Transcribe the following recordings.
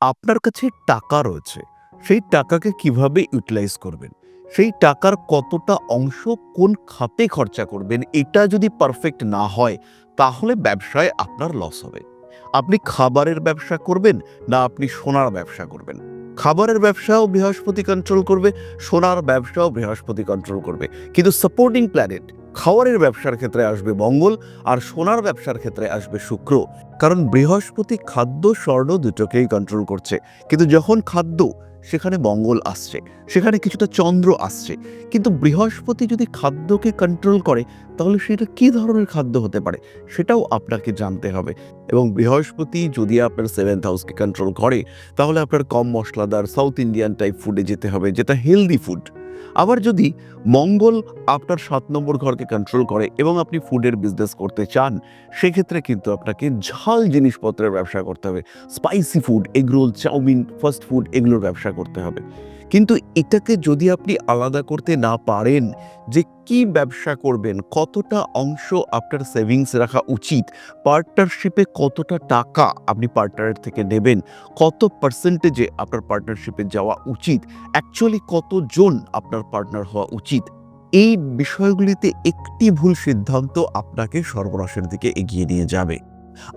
আপনার কাছে টাকা রয়েছে, সেই টাকাকে কীভাবে ইউটিলাইজ করবেন? সেই টাকার কতটা অংশ কোন খাতে খরচা করবেন? এটা যদি পারফেক্ট না হয়, তাহলে ব্যবসায় আপনার লস হবে। আপনি খাবারের ব্যবসা করবেন না আপনি সোনার ব্যবসা করবেন? খাবারের ব্যবসাও বৃহস্পতি কন্ট্রোল করবে, সোনার ব্যবসাও বৃহস্পতি কন্ট্রোল করবে। কিন্তু সাপোর্টিং প্ল্যানেট খাবারের ব্যবসার ক্ষেত্রে আসবে মঙ্গল আর সোনার ব্যবসার ক্ষেত্রে আসবে শুক্র। কারণ বৃহস্পতি খাদ্য, স্বর্ণ দুটোকেই কন্ট্রোল করছে। কিন্তু যখন খাদ্য, সেখানে মঙ্গল আসছে। সেখানে কিছুটা চন্দ্র আসছে। কিন্তু বৃহস্পতি যদি খাদ্যকে কন্ট্রোল করে, তাহলে সেটা কী ধরনের খাদ্য হতে পারে? সেটাও আপনাকে জানতে হবে। এবং বৃহস্পতি যদি আপনার সেভেন্থ হাউসকে কন্ট্রোল করে, তাহলে আপনার কম মশলাদার সাউথ ইন্ডিয়ান টাইপ ফুডে যেতে হবে, যেটা হেলদি ফুড আবার যদি মঙ্গল আপনার সাত নম্বর ঘরকে কন্ট্রোল করে এবং আপনি ফুডের বিজনেস করতে চান, সেক্ষেত্রে কিন্তু আপনাকে ঝাল জিনিসপত্রের ব্যবসা করতে হবে। Spicy food egg roll chowmein fast food এগুলোর ব্যবসা করতে হবে। কিন্তু এটাকে যদি আপনি আলাদা করতে না পারেন যে কি ব্যবসা করবেন, কতটা অংশ আপনার সেভিংস রাখা উচিত পার্টনারশিপে কতটা টাকা আপনি পার্টনারের থেকে নেবেন, কত পার্সেন্টেজে আপনার পার্টনারশিপে যাওয়া উচিত অ্যাকচুয়ালি কতজন আপনার পার্টনার হওয়া উচিত, এই বিষয়গুলিতে একটি ভুল সিদ্ধান্ত আপনাকে সর্বনাশের দিকে এগিয়ে নিয়ে যাবে।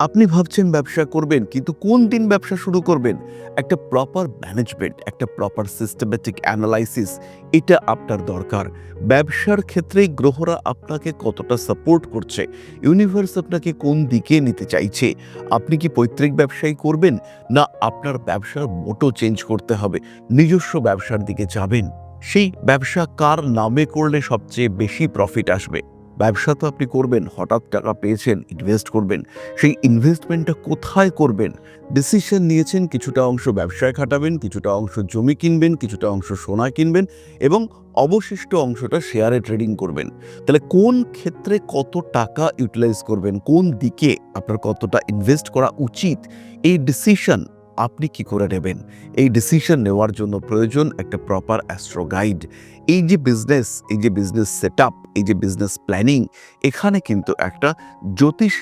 আপনি ভাবছেন ব্যবসা করবেন, কিন্তু কোন দিন ব্যবসা শুরু করবেন? একটা প্রপার ম্যানেজমেন্ট একটা প্রপার সিস্টেমেটিক অ্যানালাইসিস এটা আপনার দরকার। ব্যবসার ক্ষেত্রে গ্রহরা আপনাকে কতটা সাপোর্ট করছে? ইউনিভার্স আপনাকে কোন দিকে নিতে চাইছে? আপনি কি পৈতৃক ব্যবসায়ী করবেন, না আপনার ব্যবসার মোটো চেঞ্জ করতে হবে, নিজস্ব ব্যবসার দিকে যাবেন? সেই ব্যবসা কার নামে করলে সবচেয়ে বেশি প্রফিট আসবে? ব্যবসা তো আপনি করবেন, হঠাৎ টাকা পেয়েছেন ইনভেস্ট করবেন, সেই ইনভেস্টমেন্টটা কোথায় করবেন? ডিসিশন নিয়েছেন, কিছুটা অংশ ব্যবসায় খাটাবেন, কিছুটা অংশ জমি কিনবেন, কিছুটা অংশ সোনা কিনবেন এবং অবশিষ্ট অংশটা শেয়ারে ট্রেডিং করবেন। তাহলে কোন ক্ষেত্রে কত টাকা ইউটিলাইজ করবেন? কোন দিকে আপনার কতটা ইনভেস্ট করা উচিত? এই ডিসিশন আপনি কি করে নেবেন? এই ডিসিশন নেওয়ার জন্য প্রয়োজন একটা প্রপার অ্যাস্ট্রো গাইড এই যে বিজনেস এই যে বিজনেস সেট এই যে বিজনেস প্ল্যানিং এখানে কিন্তু একটা জ্যোতিষ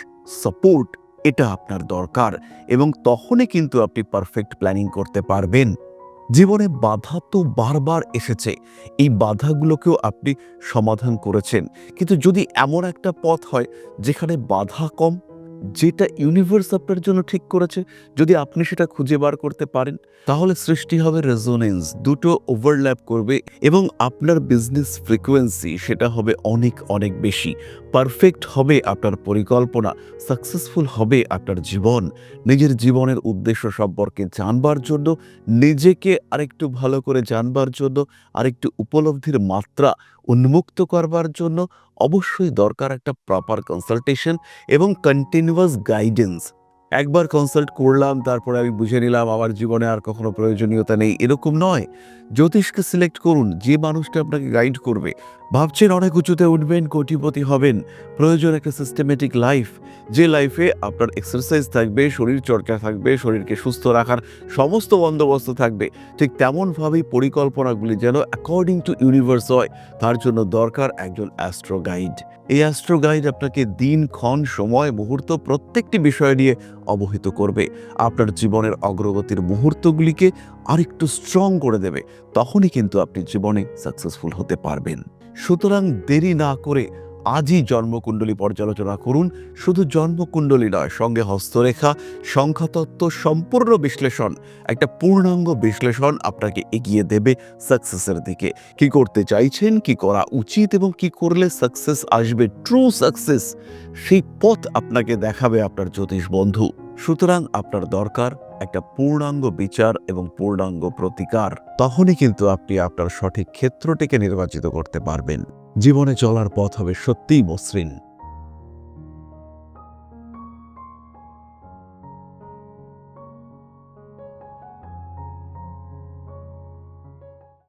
সাপোর্ট এটা আপনার দরকার এবং তখনই কিন্তু আপনি পারফেক্ট প্ল্যানিং করতে পারবেন। জীবনে বাধা তো বারবার এসেছে। এই বাধাগুলোকেও আপনি সমাধান করেছেন। কিন্তু যদি এমন একটা পথ হয় যেখানে বাধা কম যেটা ইউনিভার্স আপনার জন্য ঠিক করেছে, যদি আপনি সেটা খুঁজে বার করতে পারেন, তাহলে সৃষ্টি হবে রেজোনেন্স দুটো ওভারল্যাপ করবে এবং আপনার বিজনেস ফ্রিকোয়েন্সি সেটা হবে অনেক অনেক বেশি। পারফেক্ট হবে আপনার পরিকল্পনা সাকসেসফুল হবে আপনার জীবন। নিজের জীবনের উদ্দেশ্য সম্পর্কে জানবার জন্য, নিজেকে আরেকটু ভালো করে জানবার জন্য, আরেকটু উপলব্ধির মাত্রা উন্মুক্ত করবার জন্য অবশ্যই দরকার একটা প্রপার কনসালটেশন এবং কন্টিনিউয়াস গাইডেন্স একবার কনসাল্ট করলাম, তারপরে আমি বুঝে নিলাম আমার জীবনে আর কখনো প্রয়োজনীয়তা নেই। এরকম নয়। জ্যোতিষকে সিলেক্ট করুন, যে মানুষটা আপনাকে গাইড করবে। ভাবছেন অনেক উঁচুতে উঠবেন, কোটিপতি হবেন। প্রয়োজন একটা সিস্টেমেটিক লাইফ যে লাইফে আপনার এক্সারসাইজ থাকবে, শরীর চর্চা থাকবে, শরীরকে সুস্থ রাখার সমস্ত বন্দোবস্ত থাকবে। ঠিক তেমনভাবেই পরিকল্পনাগুলি যেন অ্যাকর্ডিং টু ইউনিভার্স হয়, তার জন্য দরকার একজন অ্যাস্ট্রো গাইড এই অ্যাস্ট্রো গাইড আপনাকে দিন, ক্ষণ, সময়, মুহূর্ত প্রত্যেকটি বিষয় নিয়ে অবহিত করবে। আপনার জীবনের অগ্রগতির মুহূর্তগুলিকে আরেকটু স্ট্রং করে দেবে। তখনই কিন্তু আপনি জীবনে সাকসেসফুল হতে পারবেন। সুতরাং দেরি না করে আজই জন্মকুণ্ডলী পর্যালোচনা করুন। শুধু জন্মকুণ্ডলী নয়, সঙ্গে হস্তরেখা, সংখ্যাতত্ত্ব, সম্পূর্ণ বিশ্লেষণ, একটা পূর্ণাঙ্গ বিশ্লেষণ আপনাকে এগিয়ে দেবে সাকসেসের দিকে। কি করতে চাইছেন, কি করা উচিত এবং কি করলে সাকসেস আসবে ট্রু সাকসেস সেই পথ আপনাকে দেখাবে আপনার জ্যোতিষ বন্ধু। সুতরাং আপনার দরকার একটা পূর্ণাঙ্গ বিচার এবং পূর্ণাঙ্গ প্রতিকার। তখনই কিন্তু আপনি আপনার সঠিক ক্ষেত্রটিকে নির্বাচিত করতে পারবেন। জীবনে চলার পথ হবে সত্যিই মসৃণ।